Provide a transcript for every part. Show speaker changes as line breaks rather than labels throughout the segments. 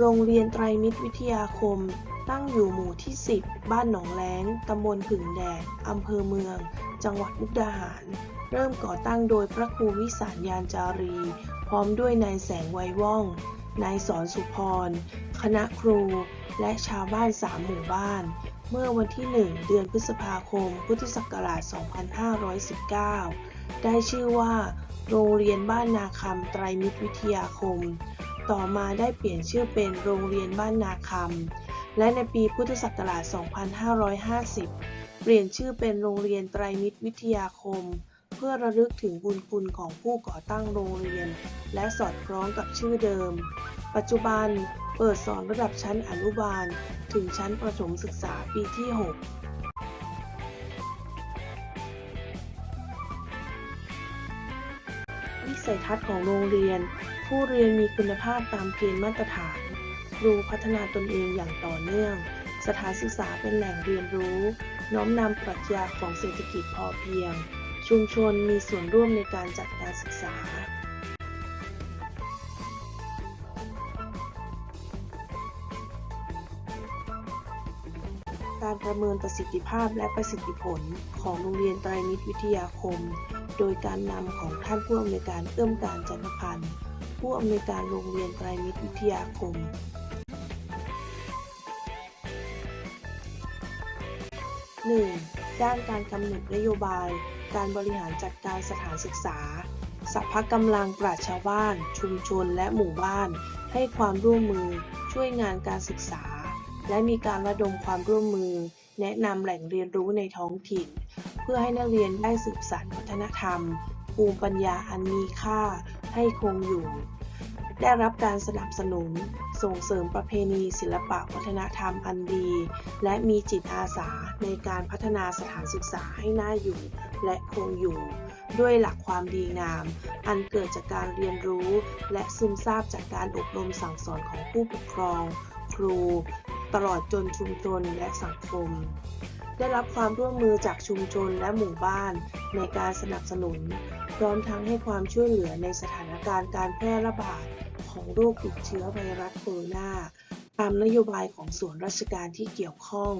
โรงเรียนไตรมิตรวิทยาคม ตั้งอยู่หมู่ที่ 10 บ้านหนองแล้ง ตำบลผึ่งแดด อำเภอเมือง จังหวัดมุกดาหาร เริ่มก่อตั้งโดยพระครูวิสารยานจารี พร้อมด้วยนายแสงไวยว่อง นายสอนสุพร คณะครู และชาวบ้านสามหมู่บ้าน เมื่อวันที่ 1 เดือนพฤษภาคม พุทธศักราช 2519 ได้ชื่อว่า โรงเรียนบ้านนาคำไตรมิตรวิทยาคม ต่อมาได้เปลี่ยนชื่อเป็นโรงเรียนบ้านนาคำ และในปีพุทธศักราช 2550 เปลี่ยนชื่อเป็นโรงเรียนไตรมิตรวิทยาคม เพื่อระลึกถึงบุญคุณของผู้ก่อตั้งโรงเรียน และสอดคล้องกับชื่อเดิม ปัจจุบันเปิดสอนระดับชั้นอนุบาล ถึงชั้นประถมศึกษาปีที่ 6วิสัยทัศน์ของโรงเรียน ผู้เรียนมีคุณภาพตามเกณฑ์มาตรฐาน ครูพัฒนาตนเองอย่างต่อเนื่อง สถานศึกษาเป็นแหล่งเรียนรู้ น้อมนำปรัชญาของเศรษฐกิจพอเพียง ชุมชนมีส่วนร่วมในการจัดการศึกษาการประเมินประสิทธิภาพและประสิทธิผลของโรงเรียนไตรมิตรวิทยาคม โดยการนำของท่านผู้อำนวยการเอื้อมการจันทพันธ์ ผู้อำนวยการโรงเรียนไตรมิตรวิทยาคม 1. ด้านการกำหนดนโยบาย การบริหารจัดการสถานศึกษาสัพพกำลังปราชชาวบ้าน ชุมชนและหมู่บ้าน ให้ความร่วมมือ ช่วยงานการศึกษา และมีการระดมความร่วมมือ แนะนำแหล่งเรียนรู้ในท้องถิ่น เพื่อให้นักเรียนได้สืบสานวัฒนธรรม ภูมิปัญญาอันมีค่า ให้คงอยู่ ได้รับการสนับสนุน ส่งเสริมประเพณีศิลปะวัฒนธรรมอันดี และมีจิตอาสาในการพัฒนาสถานศึกษาให้น่าอยู่และคงอยู่ ด้วยหลักความดีงาม อันเกิดจากการเรียนรู้ และซึมซาบจากการอบรมสั่งสอนของผู้ปกครอง ครู ตลอดจนชุมชนและสังคมได้รับความร่วมมือจากชุมชนและหมู่บ้านในการสนับสนุน พร้อมทั้งให้ความช่วยเหลือในสถานการณ์การแพร่ระบาดของโรคติดเชื้อไวรัสโคโรนาตามนโยบายของส่วนราชการที่เกี่ยวข้อง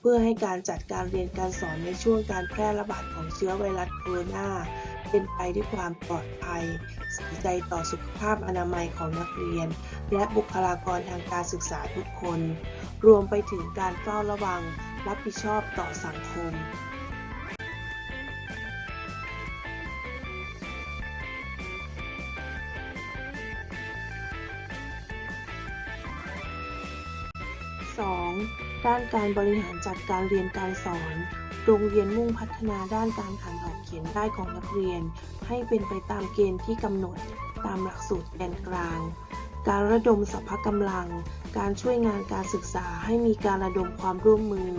เพื่อให้การจัดการเรียนการสอนในช่วงการแพร่ระบาดของเชื้อไวรัสโคโรนาเป็นไปด้วยความปลอดภัยใส่ใจต่อสุขภาพอนามัยของนักเรียน และบุคลากรทางการศึกษาทุกคน รวมไปถึงการเฝ้าระวัง รับผิดชอบต่อสังคม ด้านการบริหารจัดการเรียนการสอน โรงเรียนมุ่งพัฒนาด้านการอ่านออกเขียนได้ของนักเรียน ให้เป็นไปตามเกณฑ์ที่กำหนดตามหลักสูตรแกนกลาง การระดมสรรพกำลัง การช่วยงานการศึกษาให้มีการระดมความร่วมมือ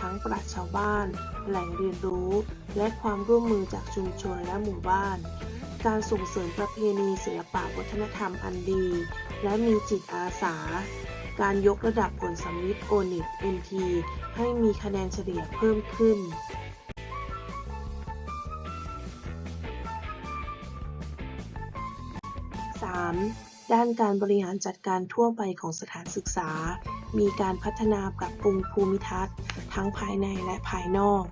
ทั้งปราชญ์ชาวบ้าน แหล่งเรียนรู้ และความร่วมมือจากชุมชนและหมู่บ้านการส่งเสริมประเพณีศิลปะวัฒนธรรมอันดี และมีจิตอาสา การยกระดับผลสำลิดโอนิต NT ให้มีคะแนนเฉลี่ยเพิ่มขึ้น 3. ด้านการบริหารจัดการทั่วไปของสถานศึกษา มีการพัฒนาปรับปรุงภูมิทัศน์ ทั้งภายในและภายนอก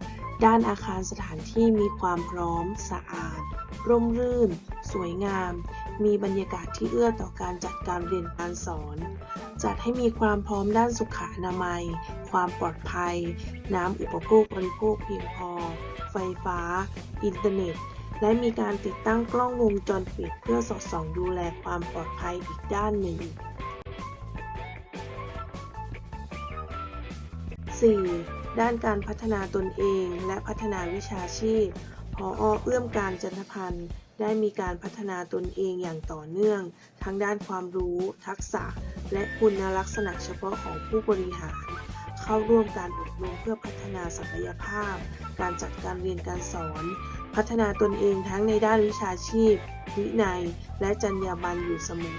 ด้านอาคารสถานที่มีความพร้อม สะอาด ร่มรื่น สวยงาม มีบรรยากาศที่เอื้อต่อการจัดการเรียนการสอน จัดให้มีความพร้อมด้านสุขอนามัย ความปลอดภัย น้ำอุปโภคบริโภคเพียงพอ ไฟฟ้า อินเทอร์เน็ต และมีการติดตั้งกล้องวงจรปิดเพื่อสอดส่องดูแลความปลอดภัยอีกด้านหนึ่ง 4. ด้านการพัฒนาตนเองและพัฒนาวิชาชีพพอเอื้อมการจันทพันธ์ได้มีการพัฒนาตนเองอย่างต่อเนื่อง ทั้งด้านความรู้ ทักษะ และคุณลักษณะเฉพาะของผู้บริหาร เข้าร่วมการอบรมเพื่อพัฒนาศักยภาพ การจัดการเรียนการสอน พัฒนาตนเองทั้งในด้านวิชาชีพ วินัย และจรรยาบรรณอยู่เสมอ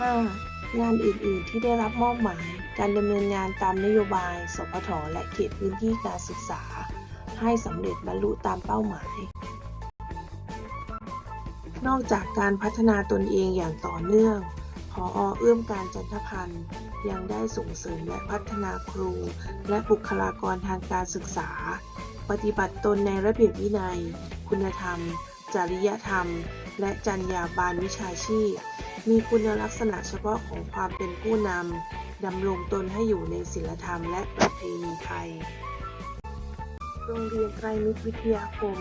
5. งานอื่น ๆ ที่ได้รับมอบหมาย การดำเนินงานตามนโยบาย สพท และเขตพื้นที่การศึกษา ให้สำเร็จบรรลุตามเป้าหมาย นอกจากการพัฒนาตนเองอย่างต่อเนื่องพอเอื้อมการจันทพันธ์ยังได้ส่งเสริมและพัฒนาครู และบุคลากรทางการศึกษา ปฏิบัติตนในระเบียบวินัย คุณธรรม จริยธรรม และจรรยาบรรณวิชาชีพ มีคุณลักษณะเฉพาะของความเป็นผู้นำดำรงตนให้อยู่ในศีลธรรมและประเพณีไทย โรงเรียนไตรมิตรวิทยาคม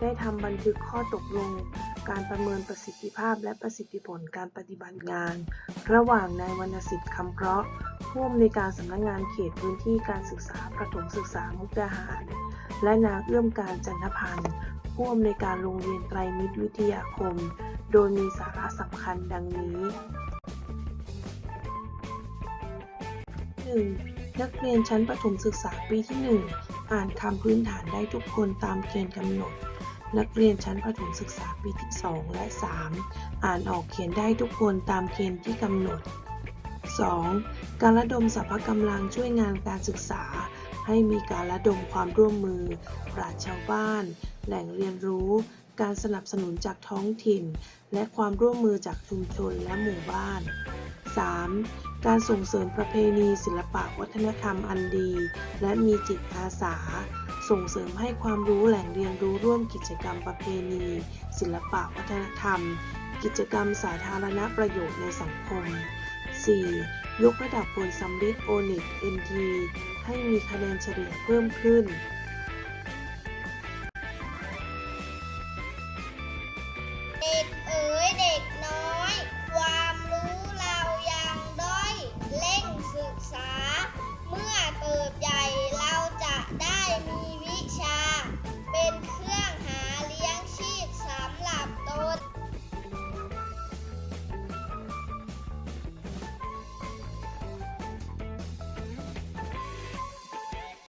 ได้ทำบันทึกข้อตกลง การประเมินประสิทธิภาพและประสิทธิผลการปฏิบัติงาน ระหว่างนายวรรณสิทธิ์คำเพราะผู้อำนวยการสำนักงานเขตพื้นที่การศึกษาประถมศึกษามุกดาหาร และนางเอื้อมการจันทพันธ์ผู้อำนวยการโรงเรียนไตรมิตรวิทยาคม โดยมีสาระสำคัญดังนี้ 1. นักเรียนชั้นประถมศึกษาปีที่ 1 อ่านคำพื้นฐานได้ทุกคนตามเกณฑ์กำหนด นักเรียนชั้นประถมศึกษาปีที่ 2 และ 3 อ่านออกเขียนได้ทุกคนตามเกณฑ์ที่กำหนด 2. การระดมสรรพกำลังช่วยงานการศึกษา ให้มีการระดมความร่วมมือ ปราชชาวบ้าน แหล่งเรียนรู้ การสนับสนุนจากท้องถิ่น และความร่วมมือจากชุมชนและหมู่บ้าน 3. การส่งเสริมประเพณีศิลปะวัฒนธรรมอันดี และมีจิตอาสา ส่งเสริมให้ความรู้แหล่งเรียนรู้ร่วมกิจกรรมประเพณี ศิลปะวัฒนธรรม กิจกรรมสาธารณประโยชน์ในสังคม 4. ยกระดับผลสำลิดโอนิก NT ให้มีคะแนนเฉลี่ยเพิ่มขึ้น It